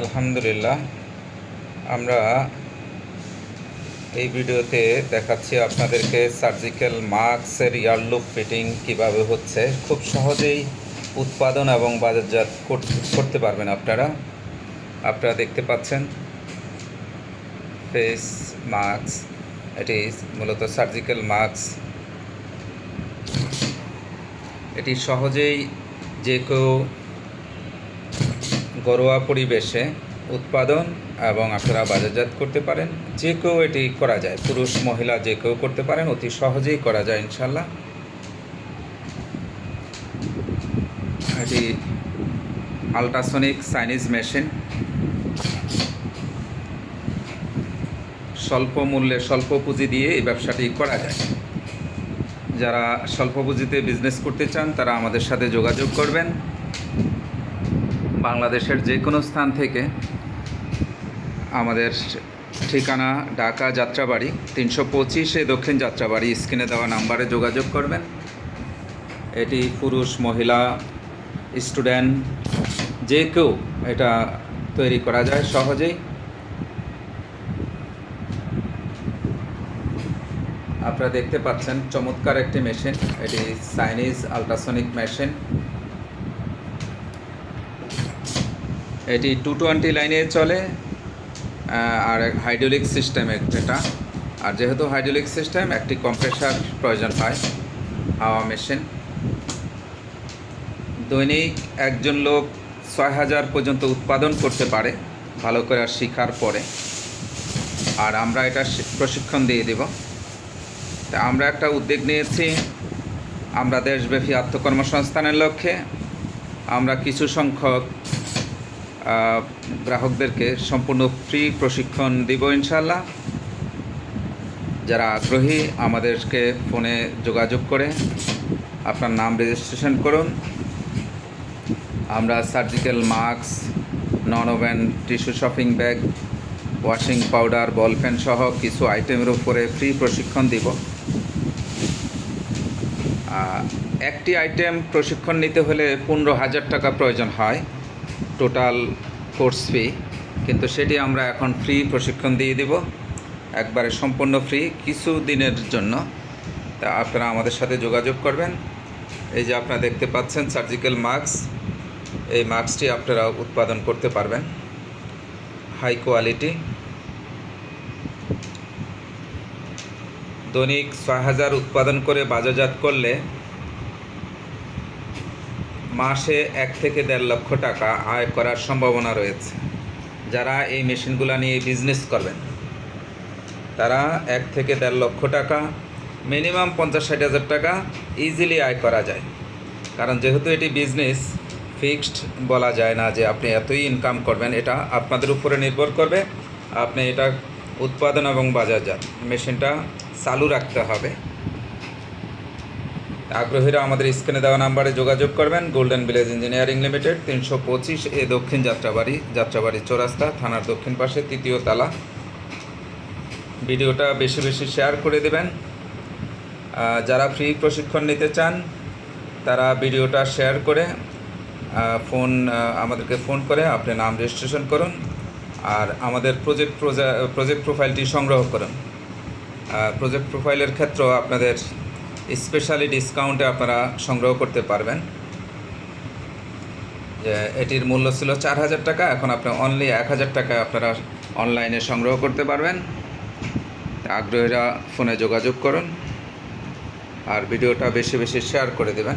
আলহামদুলিল্লাহ। আমরা এই ভিডিওতে দেখাচ্ছি আপনাদেরকে সার্জিক্যাল মাস্কের ইয়ারলুপ ফিটিং কীভাবে হচ্ছে। খুব সহজেই উৎপাদন এবং বাজারজাত করতে পারবেন আপনারা। আপনারা দেখতে পাচ্ছেন। ফেস মাস্ক এটি মূলত সার্জিক্যাল মাস্ক এটি সহজেই যে কেউ ঘরোয়া পরিবেশে উৎপাদন এবং আপনারা বাজারজাত করতে পারেন। যে কেউ এটি করা যায়, পুরুষ, মহিলা যে কেউ করতে পারেন, অতি সহজেই করা যায় ইনশাল্লাহ এটি আলট্রাসনিক সাইনিজ মেশিন স্বল্প মূল্যে স্বল্প পুঁজি দিয়ে এই ব্যবসাটি করা যায়। যারা স্বল্প পুঁজিতে বিজনেস করতে চান, তারা আমাদের সাথে যোগাযোগ করবেন। বাংলাদেশের যে কোনো স্থান থেকে আমাদের ঠিকানা ঢাকা যাত্রাবাড়ি, তিনশো পঁচিশে দক্ষিণ যাত্রাবাড়ি, স্ক্রিনে দেওয়া নাম্বারে যোগাযোগ করবেন। এটি পুরুষ, মহিলা স্টুডেন্ট যে কেউ এটা তৈরি করা যায় সহজেই। আপনারা দেখতে পাচ্ছেন চমৎকার একটি মেশিন, এটি চাইনিজ আলট্রাসনিক মেশিন এটি টু টোয়েন্টি লাইনে চলে আর হাইড্রোলিক সিস্টেমের এটা আর যেহেতু হাইড্রোলিক সিস্টেম একটি কম্প্রেসার প্রয়োজন হয় হাওয়া মেশিন দৈনিক একজন লোক ছয় হাজার পর্যন্ত উৎপাদন করতে পারে, ভালো করে শেখার পরে। আর আমরা এটা প্রশিক্ষণ দিয়ে দেব। তা আমরা একটা উদ্যোগ নিয়েছি। আমরা দেশব্যাপী আত্মকর্মসংস্থানের লক্ষ্যে। আমরা কিছু সংখ্যক গ্রাহকদেরকে সম্পূর্ণ ফ্রি প্রশিক্ষণ দিব ইনশাল্লাহ যারা আগ্রহী, আমাদেরকে ফোনে যোগাযোগ করে আপনার নাম রেজিস্ট্রেশন করুন। আমরা surgical mask non woven tissue shopping bag washing powder ball pen সহ কিছু আইটেমের উপরে ফ্রি প্রশিক্ষণ দিব। একটি আইটেম প্রশিক্ষণ নিতে হলে পনেরো হাজার টাকা প্রয়োজন হয় টোটাল কোর্স ফি কিন্তু সেটি আমরা এখন ফ্রি প্রশিক্ষণ দিয়ে দিব, একবারে সম্পূর্ণ ফ্রি কিছু দিনের জন্য। তা আপনারা আমাদের সাথে যোগাযোগ করবেন। এই যে আপনারা দেখতে পাচ্ছেন সার্জিক্যাল মাস্ক এই মাস্কটি আপনারা উৎপাদন করতে পারবেন। হাই কোয়ালিটি দৈনিক ছয় হাজার উৎপাদন করে বাজারজাত করলে মাসে এক থেকে দেড় লক্ষ টাকা আয় করার সম্ভাবনা রয়েছে। যারা এই মেশিনগুলো নিয়ে বিজনেস করবেন, তারা এক থেকে দেড় লক্ষ টাকা মিনিমাম পঞ্চাশ ষাট হাজার টাকা ইজিলি আয় করা যায়। কারণ যেহেতু এটি বিজনেস ফিক্সড বলা যায় না যে আপনি এতই ইনকাম করবেন, এটা আপনাদের উপরে নির্ভর করবে। আপনি এটা উৎপাদন এবং বাজারজাত, মেশিনটা চালু রাখতে হবে। আগ্রহীরা আমাদের স্ক্রিনে দেওয়া নাম্বারে যোগাযোগ করবেন। গোল্ডেন ভিলেজ ইঞ্জিনিয়ারিং লিমিটেড, তিনশো পঁচিশ এ দক্ষিণ যাত্রাবাড়ি যাত্রাবাড়ি চৌরাস্তা, থানার দক্ষিণ পাশে তৃতীয় তালা। ভিডিওটা বেশি বেশি শেয়ার করে দেবেন। যারা ফ্রি প্রশিক্ষণ নিতে চান, তারা ভিডিওটা শেয়ার করে ফোন আমাদেরকে ফোন করে আপনি নাম রেজিস্ট্রেশন করুন আর আমাদের প্রজেক্ট প্রজেক্ট প্রোফাইলটি সংগ্রহ করুন। প্রজেক্ট প্রোফাইলের ক্ষেত্রেও আপনাদের স্পেশালি ডিসকাউন্টে আপনারা সংগ্রহ করতে পারবেন। যে এটির মূল্য ছিল চার হাজার টাকা, এখন আপনি অনলি এক হাজার টাকা আপনারা অনলাইনে সংগ্রহ করতে পারবেন। আগ্রহীরা ফোনে যোগাযোগ করুন আর ভিডিওটা বেশি বেশি শেয়ার করে দেবেন।